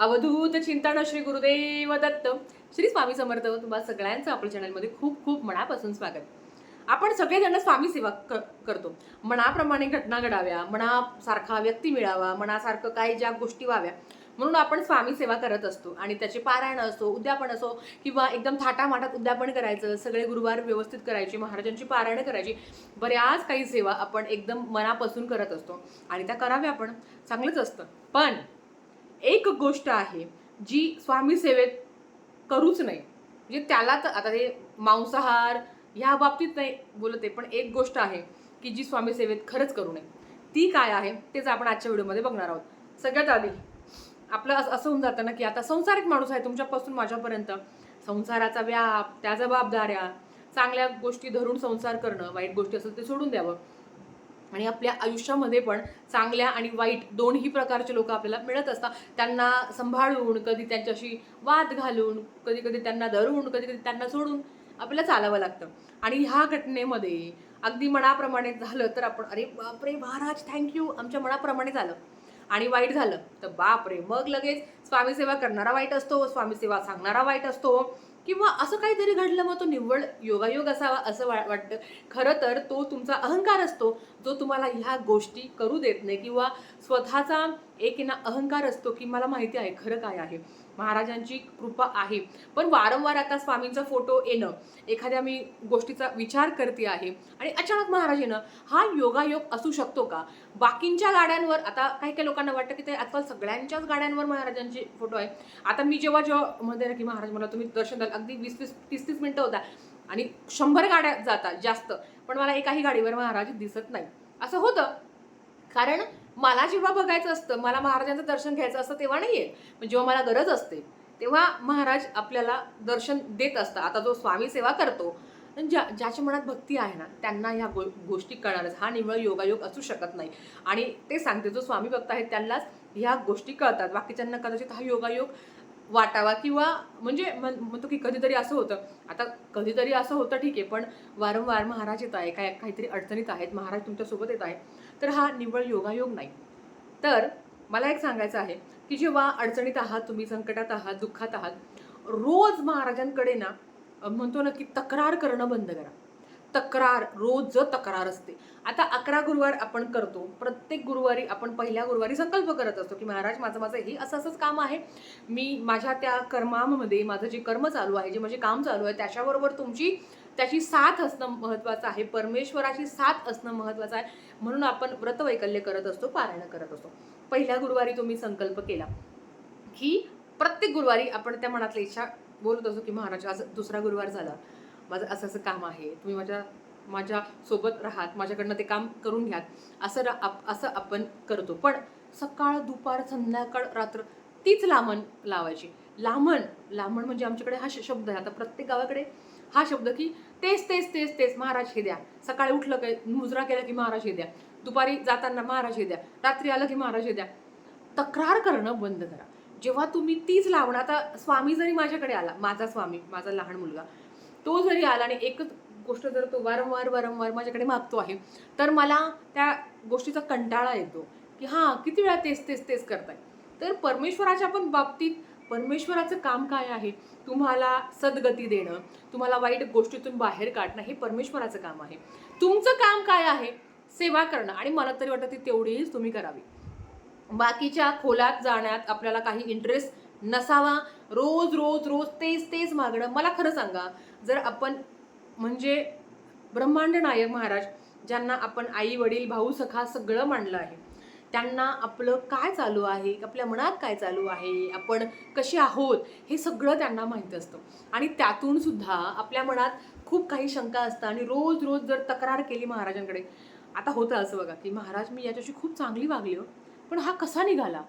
अवधूत चिंतन श्री गुरुदेव दत्त. श्री स्वामी समर्थ. तुम्हाला सगळ्यांचं आपल्या चॅनलमध्ये खूप खूप मनापासून स्वागत. आपण सगळेजण स्वामी सेवा क- करतो. मनाप्रमाणे घटना घडाव्या मनासारखा व्यक्ती मिळावा मनासारखं काही ज्या गोष्टी व्हाव्या म्हणून आपण स्वामी सेवा करत असतो. आणि त्याचे पारायण असो उद्यापन असो किंवा एकदम थाटामाटात उद्यापन करायचं सगळे गुरुवार व्यवस्थित करायचे महाराजांची पारायण करायची बऱ्याच काही सेवा आपण एकदम मनापासून करत असतो. आणि त्या कराव्या आपण. चांगलंच असतं. पण एक गोष्ट आहे जी स्वामी सेवेत करूच नाही. म्हणजे त्याला तर आता ते मांसाहार ह्या बाबतीत नाही बोलत आहे पण एक गोष्ट आहे की जी स्वामी सेवेत खरंच करू नये. ती काय आहे तेच आपण आजच्या व्हिडिओमध्ये बघणार आहोत. सगळ्यात आधी आपलं असं असं होऊन जातं ना की आता संसारिक माणूस आहे तुमच्यापासून माझ्यापर्यंत. संसाराचा व्याप त्या जबाबदाऱ्या चांगल्या गोष्टी धरून संसार करणं वाईट गोष्टी असेल ते सोडून द्यावं. आणि आपल्या आयुष्यामध्ये पण चांगल्या आणि वाईट दोन्ही प्रकारचे लोक आपल्याला मिळत असतात. त्यांना सांभाळून कधी त्यांच्याशी वाद घालून कधी कधी त्यांना धरून कधी कधी त्यांना सोडून आपल्याला चालावं लागतं. आणि ह्या घटनेमध्ये अगदी मनाप्रमाणे झालं तर आपण अरे बापरे महाराज थँक्यू आमच्या मनाप्रमाणे झालं. आणि वाईट झालं. तर बापरे मग लगेच स्वामीसेवा करणारा वाईट असतो स्वामीसेवा सांगणारा वाईट असतो. किंवा असं काहीतरी घडलं मग तो निव्वळ योगायोग असावा असं वा वाटतं. खरं तर तो तुमचा अहंकार असतो जो तुम्हाला ह्या गोष्टी करू देत नाही किंवा स्वतःचा एक ना अहंकार असतो की मला माहिती आहे खरं काय आहे. महाराजांची कृपा आहे. पण वारंवार आता स्वामींचा फोटो येणं एखाद्या मी गोष्टीचा विचार करते आहे आणि अचानक महाराज येणं हा योगायोग असू शकतो का? बाकींच्या गाड्यांवर आता काही काही लोकांना वाटतं की ते आजकाल सगळ्यांच्याच गाड्यांवर महाराजांचे फोटो आहे. आता मी जेव्हा जेव्हा म्हणते ना की महाराज मला तुम्ही दर्शन द्याल अगदी वीस वीस तीस तीस मिनटं होता आणि शंभर गाड्या जातात जास्त पण मला एकाही गाडीवर महाराज दिसत नाही. असं होतं. कारण मला जेव्हा बघायचं असतं मला महाराजांचं दर्शन घ्यायचं असतं तेव्हा नाही आहे पण जेव्हा मला गरज असते तेव्हा महाराज आपल्याला दर्शन देत असतात. आता जो स्वामी सेवा करतो ज्या ज्याच्या मनात भक्ती आहे ना त्यांना ह्या गो गोष्टी कळणारच. हा निव्वळ योगायोग असू शकत नाही. आणि ते सांगते जो स्वामी भक्त आहे त्यांनाच ह्या गोष्टी कळतात. बाकीच्यांना कदाचित हा योगायोग वाटावा किंवा म्हणजे म्हणतो की कधीतरी असं होतं. आता कधीतरी असं होतं ठीक आहे पण वारंवार महाराज येत आहे काय काहीतरी अडचणीत आहेत. महाराज तुमच्यासोबत येत आहे. तर हा निव्वळ योगायोग नाही. तर मला एक सांगायचं आहे की जेव्हा अडचणीत आहात तुम्ही संकटात आहात दुःखात आहात रोज महाराजांकडे ना म्हणतो ना की तक्रार करणं बंद करा. तक्रार रोज तक्रार असते. आता अकरा गुरुवार आपण करतो. प्रत्येक गुरुवारी आपण पहिल्या गुरुवारी संकल्प करत असतो की महाराज माझं माझं हे असं असंच काम आहे. मी माझ्या त्या कर्मामध्ये माझं जे कर्म चालू आहे जे माझे काम चालू आहे त्याच्याबरोबर तुमची त्याची साथ असणं महत्त्वाचं आहे. परमेश्वराची साथ असणं महत्त्वाचं आहे. म्हणून आपण व्रतवैकल्य करत असतो पारायण करत असतो. पहिल्या गुरुवारी तुम्ही संकल्प केला की प्रत्येक गुरुवारी आपण त्या मनातल्या इच्छा बोलत असतो की महाराज आज दुसरा गुरुवार झाला. माझं असं असं काम आहे. तुम्ही माझ्या माझ्या सोबत राहात माझ्याकडनं ते काम करून घ्या असं रा आप- असं आपण करतो. पण सकाळ दुपार संध्याकाळ रात्र तीच लामण लावायची. लामण लामण म्हणजे आमच्याकडे हा श- शब्द आहे. आता प्रत्येक गावाकडे हा शब्द की तेच तेच तेच तेच महाराज हे द्या. सकाळी उठलं काय मुजरा केला की महाराज हे द्या. दुपारी जाताना महाराज हे द्या. रात्री आलं की महाराज हे द्या. तक्रार करणं बंद करा. जेव्हा तुम्ही तीच लावणं आता स्वामी जरी माझ्याकडे आला माझा स्वामी माझा लहान मुलगा तो जरी आला आणि एकच गोष्ट जर तो वारंवार वारंवार माझ्याकडे मागतो आहे तर मला त्या गोष्टीचा कंटाळा येतो की हां किती वेळा तेच तेच तेच करताय? तर परमेश्वराच्या पण बाबतीत परमेश्वराचं काम काय आहे? तुम्हाला सद्गती देणं तुम्हाला वाईट गोष्टीतून बाहेर काढणं हे परमेश्वराचं काम आहे. तुमचं काम काय आहे? सेवा करणं. आणि मला तरी वाटतं ती तेवढीच तुम्ही करावी. बाकीच्या खोलात जाण्यात आपल्याला काही इंटरेस्ट नसावा. रोज रोज रोज तेच तेच मागणं. मला खरं सांगा जर आपण म्हणजे ब्रह्मांड नायक महाराज ज्यांना आपण आई वडील भाऊ सखा सगळं मांडलं आहे त्यांना आपलं काय चालू आहे आपल्या मनात काय चालू आहे आपण कसे आहोत हे सगळं त्यांना माहीत असतं. आणि त्यातून सुद्धा आपल्या मनात खूप काही शंका असतात आणि रोज रोज जर तक्रार केली महाराजांकडे आता होतं असं बघा की महाराज मी याच्याशी खूप चांगली वागली हो. पण हा कसा निघाला?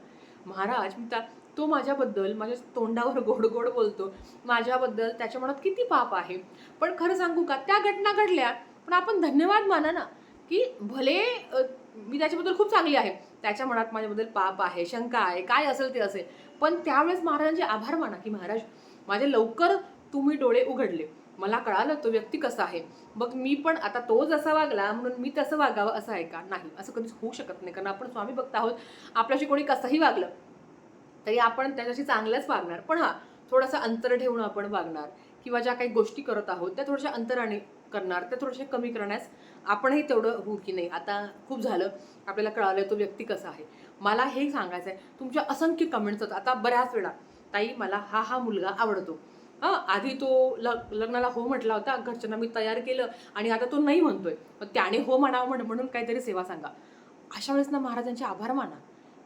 महाराज मी त्या तो माझ्याबद्दल माझ्या तोंडावर गोड गोड बोलतो माझ्याबद्दल त्याच्या मनात किती पाप आहे. पण खरं सांगू का त्या घटना घडल्या पण आपण धन्यवाद माना ना की भले मी त्याच्याबद्दल खूप चांगली आहे त्याच्या मनात माझ्याबद्दल पाप आहे शंका आहे काय असेल ते असेल पण त्यावेळेस महाराजांचे आभार माना की महाराज माझे लवकर तुम्ही डोळे उघडले. मला कळालं तो व्यक्ती कसा आहे. मग मी पण आता तो जसा वागला म्हणून मी तसं वागावं असं आहे का? नाही असं कधीच होऊ शकत नाही कारण आपण स्वामी भक्त आहोत आपल्याशी कोणी कसंही वागलं तरी आपण त्याच्याशी चांगलंच वागणार. पण हा थोडासा अंतर ठेवून आपण वागणार. किंवा ज्या काही गोष्टी करत आहोत त्या थोड्याशा अंतराने करणार त्या थोडेसे कमी करण्यास आपणही तेवढं होऊ की नाही. आता खूप झालं आपल्याला कळालं तो व्यक्ती कसा आहे. मला हे सांगायचं आहे तुमच्या असंख्य कमेंट्स होतात. आता बऱ्याच वेळा ताई मला हा हा मुलगा आवडतो. हां आधी तो लग लग्नाला हो म्हटला होता. घरच्यांना मी तयार केलं आणि आता तो नाही म्हणतोय. मग त्याने हो म्हणावं म्हणून काहीतरी सेवा सांगा. अशा वेळेस ना महाराजांचे आभार माना.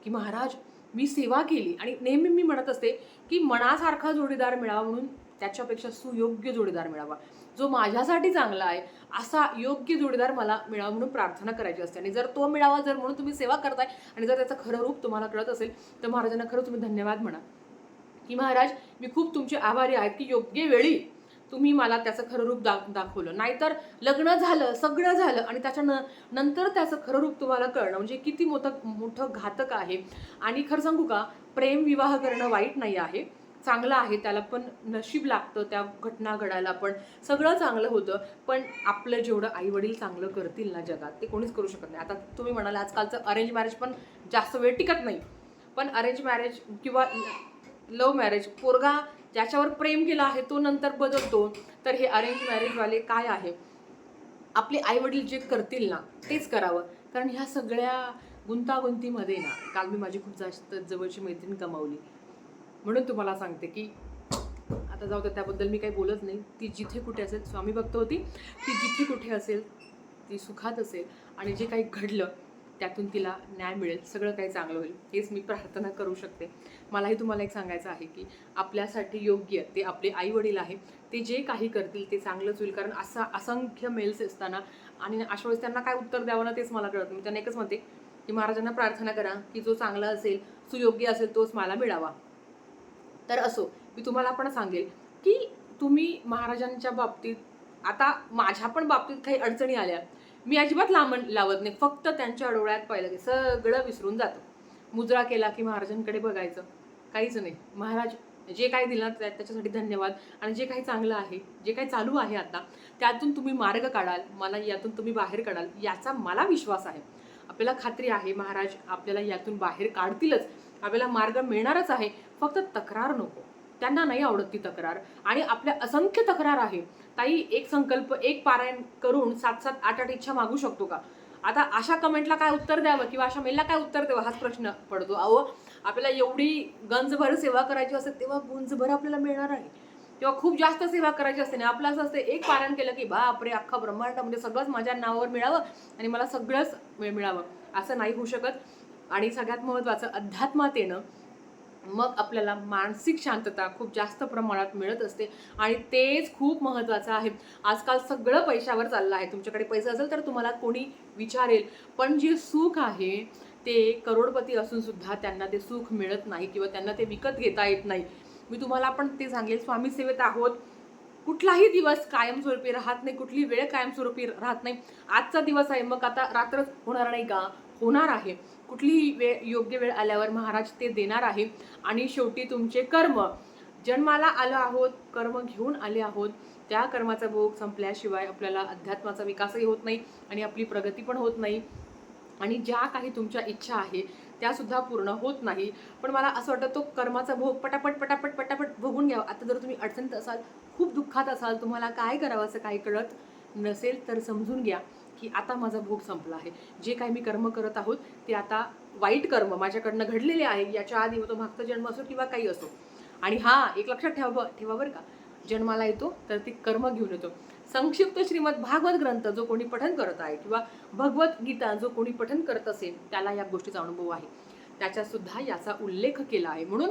की महाराज मी सेवा केली आणि नेहमी मी म्हणत असते की मनासारखा जोडीदार मिळावा म्हणून त्याच्यापेक्षा सुयोग्य जोडीदार मिळावा. जो माझ्यासाठी चांगला आहे असा योग्य जोडीदार मला मिळावा म्हणून प्रार्थना करायची असते. आणि जर तो मिळावा जर म्हणून तुम्ही सेवा करताय आणि जर त्याचं खरं रूप तुम्हाला कळत असेल तर महाराजांना खरं तुम्ही धन्यवाद म्हणा. की महाराज मी खूप तुमचे आभारी आहेत की योग्य वेळी तुम्ही मला त्याचं खरं रूप दा दाखवलं. नाहीतर लग्न झालं सगळं झालं आणि त्याच्या न नंतर त्याचं खरं रूप तुम्हाला कळणं म्हणजे किती मोठं मोठं घातक आहे. आणि खरं सांगू का प्रेम विवाह करणं वाईट नाही आहे. चांगलं आहे त्याला पण नशीब लागतं त्या घटना घडायला पण. सगळं चांगलं होतं पण आपलं जेवढं आईवडील चांगलं करतील ना जगात ते कोणीच करू शकत नाही. आता तुम्ही म्हणाल आजकालचं अरेंज मॅरेज पण जास्त वेळ टिकत नाही. पण अरेंज मॅरेज किंवा लव्ह मॅरेज पोरगा ज्याच्यावर प्रेम केलं आहे तो नंतर बदलतो. तर हे अरेंज मॅरेजवाले काय आहे? आपले आईवडील जे करतील ना तेच करावं. कारण ह्या सगळ्या गुंतागुंतीमध्ये ना काल मी माझी खूप जास्त जवळची मैत्रीण कमावली म्हणून तुम्हाला सांगते की आता जाऊ तर त्याबद्दल मी काही बोलत नाही. ती जिथे कुठे असेल स्वामी भक्त होती. ती जिथे कुठे असेल ती सुखात असेल. आणि जे काही घडलं त्यातून तिला न्याय मिळेल सगळं काही चांगलं होईल. हेच मी प्रार्थना करू शकते. मलाही तुम्हाला एक सांगायचं आहे की आपल्यासाठी योग्य ते आपले आई वडील आहे ते जे काही करतील ते चांगलंच होईल. कारण असा असंख्य मेल्स असताना आणि अशा वेळेस त्यांना काय उत्तर द्यावं ना तेच मला कळत मी त्यांना एकच म्हणते की महाराजांना प्रार्थना करा की जो चांगला असेल सुयोग्य असेल तोच मला मिळावा. तर असो मी तुम्हाला पण सांगेल की तुम्ही महाराजांच्या बाबतीत आता माझ्या पण बाबतीत काही अडचणी आल्या. मी अजिबात लांब लावत नाही. फक्त त्यांच्या डोळ्यात पाहिलं की सगळं विसरून जातं. मुजरा केला की महाराजांकडे बघायचं. काहीच नाही. महाराज जे काही दिलं त्या त्याच्यासाठी धन्यवाद. आणि जे काही चांगलं आहे जे काही चालू आहे आता त्यातून तुम्ही मार्ग काढाल मला यातून तुम्ही बाहेर काढाल याचा मला विश्वास आहे. आपल्याला खात्री आहे महाराज आपल्याला यातून बाहेर काढतीलच. आपल्याला मार्ग मिळणारच आहे. फक्त तक्रार नको. त्यांना नाही आवडत ती तक्रार. आणि आपल्या असंख्य तक्रार आहे ताई एक संकल्प एक पारायण करून सात सात आठ आठ इच्छा मागू शकतो का? आता अशा कमेंटला काय उत्तर द्यावं किंवा अशा मेलला काय उत्तर द्यावं? हाच प्रश्न पडतो. अहो आपल्याला एवढी गंजभर सेवा करायची असते तेव्हा गुंजभर आपल्याला मिळणार आहे. किंवा खूप जास्त सेवा करायची असते ना आपलं असं असतं एक पारायण केलं की बापरे अख्खा ब्रह्मांड म्हणजे सगळंच माझ्या नावावर मिळावं आणि मला सगळंच मिळावं. असं नाही होऊ शकत. आणि सगळ्यात महत्त्वाचं अध्यात्मात येणं मग आपल्याला मानसिक शांतता खूप जास्त प्रमाणात मिळत असते. आणि तेच खूप महत्त्वाचं आहे. आजकाल सगळं पैशावर चाललं आहे. तुमच्याकडे पैसा असेल तर तुम्हाला कोणी विचारेल. पण जे सुख आहे ते करोडपती असून सुद्धा त्यांना ते सुख मिळत नाही किंवा त्यांना ते विकत घेता येत नाही. मी तुम्हाला पण ते सांगेल. स्वामी सेवेत आहोत. कुठलाही दिवस कायमस्वरूपी राहत नाही. कुठली वेळ कायमस्वरूपी राहत नाही. आजचा दिवस आहे. मग आता रात्रच होणार नाही का? होणार आहे. कुठलीही वेळ योग्य वेळ आल्यावर महाराज ते देणार आहे. आणि शेवटी तुमचे कर्म जन्माला आलो आहोत कर्म घेऊन आले आहोत त्या कर्माचा भोग संपल्याशिवाय आपल्याला अध्यात्माचा विकासही होत नाही आणि आपली प्रगती पण होत नाही. आणि ज्या काही तुमच्या इच्छा आहे त्या सुद्धा पूर्ण होत नाही. पण मला असं वाटतं तो कर्माचा भोग पटापट पटापट पटापट भोगून घ्यावा. आता जर तुम्ही अडचणीत असाल खूप दुःखात असाल तुम्हाला काय करावं असं काही कळत नसेल तर समजून घ्या. की आता माझा भोग संपला आहे. जे काही मी कर्म करत आहोत ते आता वाईट कर्म माझ्याकडनं घडलेले आहे याच्या आधी तो मागचा जन्म असो किंवा काही असो. आणि हा एक लक्षात ठेवा ठेवा बरं का. जन्माला येतो तर ती कर्म घेऊन येतो. संक्षिप्त श्रीमद भागवत ग्रंथ जो कोणी पठन करत आहे किंवा भगवद्गीता जो कोणी पठन करत असेल त्याला या गोष्टीचा अनुभव आहे. त्याच्यासुद्धा याचा उल्लेख केला आहे. म्हणून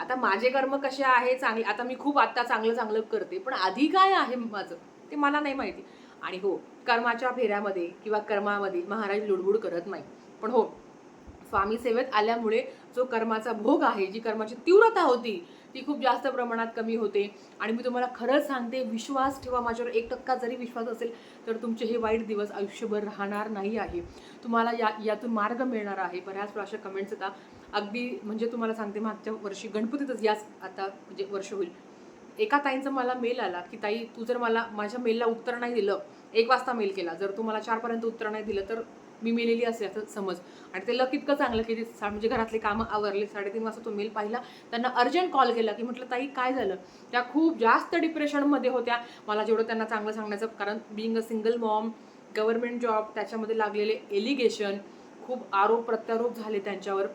आता माझे कर्म कसे आहे चांगले आता मी खूप आत्ता चांगलं चांगलं करते पण आधी काय आहे माझं ते मला नाही माहिती. आणि हो कर्माच्या फेऱ्यामध्ये किंवा कर्मामध्ये महाराज लुडबुड करत नाही. पण हो स्वामी सेवेत आल्यामुळे जो कर्माचा भोग आहे जी कर्माची तीव्रता होती ती खूप जास्त प्रमाणात कमी होते. आणि मी तुम्हाला खरंच सांगते विश्वास ठेवा माझ्यावर एक टक्का जरी विश्वास असेल तर तुमचे हे वाईट दिवस आयुष्यभर राहणार नाही आहे. तुम्हाला या यातून मार्ग मिळणार आहे. बऱ्याच अशा कमेंट्स येतात. अगदी म्हणजे तुम्हाला सांगते मागच्या वर्षी गणपतीतच याच आता म्हणजे वर्ष होईल. एका ताईंचा मला मेल आला की ताई तू जर मला माझ्या मेलला उत्तर नाही दिलं एक वाजता मेल केला जर तू मला चारपर्यंत उत्तर नाही दिलं तर मी मेलेली असेल असं समज. आणि ते लक इतकं चांगलं की ते म्हणजे घरातले कामं आवरले साडेतीन वाजता तो मेल पाहिला. त्यांना अर्जंट कॉल केला की म्हटलं ताई काय झालं? त्या खूप जास्त डिप्रेशनमध्ये होत्या. मला जेवढं त्यांना चांगलं सांगण्याचं कारण being a single mom government job त्याच्यामध्ये लागलेले एलिगेशन खूप आरोप प्रत्यारोप झाले त्यांच्यावर.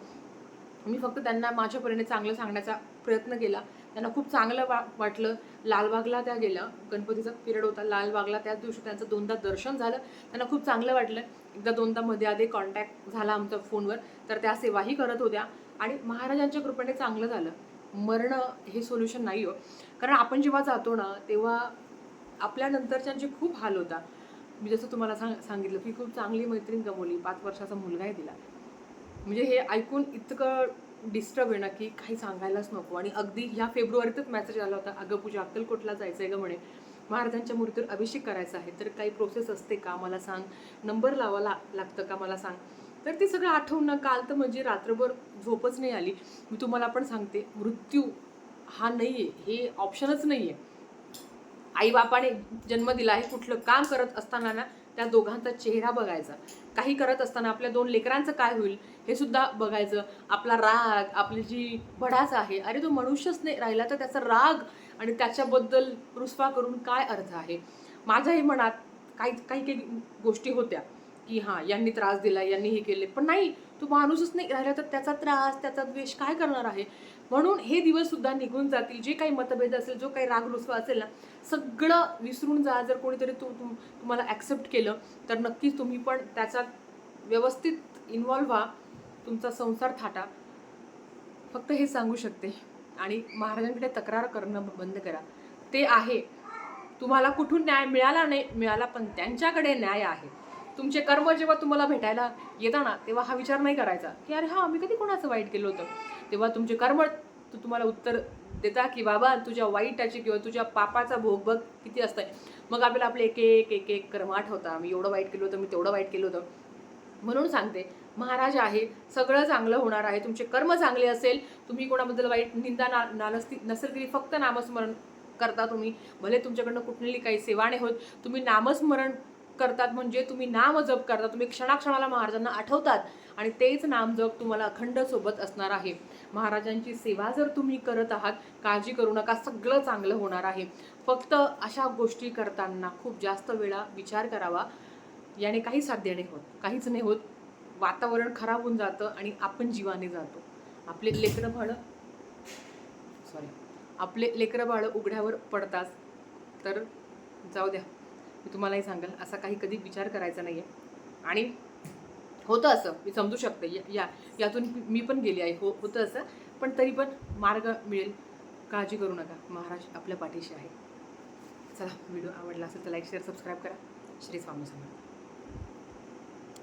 मी फक्त त्यांना माझ्या परीने चांगलं सांगण्याचा प्रयत्न केला. त्यांना खूप चांगलं वा वाटलं. लालबागला त्या गेल्या. गणपतीचा पिरियड होता. लालबागला त्याच दिवशी त्यांचं दोनदा दर्शन झालं. त्यांना खूप चांगलं वाटलं. एकदा दोनदा मध्ये आधी कॉन्टॅक्ट झाला आमचा फोनवर तर त्या सेवाही करत होत्या. आणि महाराजांच्या कृपेने चांगलं झालं. मरणं हे सोल्युशन नाही हो. कारण आपण जेव्हा जातो ना तेव्हा आपल्यानंतरच्यांचे खूप हाल होता मी जसं तुम्हाला सांग सांगितलं की खूप चांगली मैत्रीण गमवली. पाच वर्षाचा मुलगाही दिला. म्हणजे हे ऐकून इतकं डिस्टर्ब येणं की काही सांगायलाच नको. आणि अगदी ह्या फेब्रुवारीतच मेसेज आला होता अगं पूजा अक्कलकोटला जायचं आहे ग म्हणे. महाराजांच्या मूर्तीवर अभिषेक करायचा आहे तर काही प्रोसेस असते का? मला सांग. नंबर लावा ला लागतं का? मला सांग. तर ते सगळं आठवून ना काल तर म्हणजे रात्रभर झोपच नाही आली. मी तुम्हाला पण सांगते मृत्यू हा नाही आहे हे ऑप्शनच नाही आहे आईबापाने जन्म दिला आहे कुठलं काम करत असताना ना त्या दोघांचा चेहरा बघायचा. काही करत असताना आपल्या दोन लेकरांचं काय होईल हे सुद्धा बघायचं. आपला राग आपली जी भडास आहे अरे तो मनुष्यच नाही राहिला तर त्याचा राग आणि त्याच्याबद्दल रुसवा करून काय अर्थ आहे? माझ्याही मनात काही काही काही गोष्टी होत्या की हां यांनी त्रास दिला यांनी हे केले. पण नाही तो माणूसच नाही राहिला तर त्याचा त्रास त्याचा द्वेष काय करणार आहे? म्हणून हे दिवस सुद्धा निघून जातील. जे काही मतभेद असेल जो काही राग रुसवा असेल ना सगळं विसरून जा. जर कोणीतरी तू तुम तुम्हाला ॲक्सेप्ट केलं तर नक्कीच तुम्ही पण त्याच्यात व्यवस्थित इन्वॉल्व्ह व्हा. तुमचा संसार थाटा. फक्त हे सांगू शकते. आणि महाराजांकडे तक्रार करणं बंद करा. ते आहे. तुम्हाला कुठून न्याय मिळाला नाही मिळाला पण त्यांच्याकडे न्याय आहे. तुमचे कर्म जेव्हा तुम्हाला भेटायला येताना तेव्हा हा विचार नाही करायचा की अरे हा मी कधी कोणाचं वाईट केलं होतं? तेव्हा तुमचे कर्म तू तुम्हाला उत्तर देता की बाबा तुझ्या वाईटाची किंवा तुझ्या पापाचा भोग बघ किती असतंय. मग आपल्याला आपले एक एक एक एक कर्म आठवता मी एवढं वाईट केलं होतं मी तेवढं वाईट केलं होतं. म्हणून सांगते महाराज आहे सगळं चांगलं होणार आहे तुमचे कर्म चांगले असेल तुम्ही कोणाबद्दल वाईट निंदा ना नालस्ती नसेल तरी फक्त नामस्मरण करता तुम्ही. भले तुमच्याकडनं कुठलेली काही सेवा नाही होत तुम्ही नामस्मरण करतात म्हणजे तुम्ही नाम जप करता तुम्ही क्षणाक्षणाला महाराजांना आठवतात आणि तेच नाम जप तुम्हाला अखंड सोबत असणार आहे. महाराजांची सेवा जर तुम्ही करत आहात काळजी करू नका सगळं चांगलं होणार आहे. फक्त अशा गोष्टी करताना खूप जास्त वेळा विचार करावा. याने काही साध्य नाही होत काहीच नाही होत. वातावरण खराब होऊन जातं आणि आपण जीवाने जातो. आपले लेकरं बाळं सॉरी आपले लेकरं बाळं उघड्यावर पडतात तर जाऊ द्या. मी तुम्हालाही सांगेल असा काही कधी विचार करायचा नाही आहे आणि होतं असं मी समजू शकते या- या यातून मी पण गेली आहे हो होतं असं पण तरी पण मार्ग मिळेल. काळजी करू नका महाराज आपल्या पाठीशी आहे. चला व्हिडिओ आवडला असेल तर लाईक शेअर सबस्क्राईब करा. श्री स्वामी समर्थ.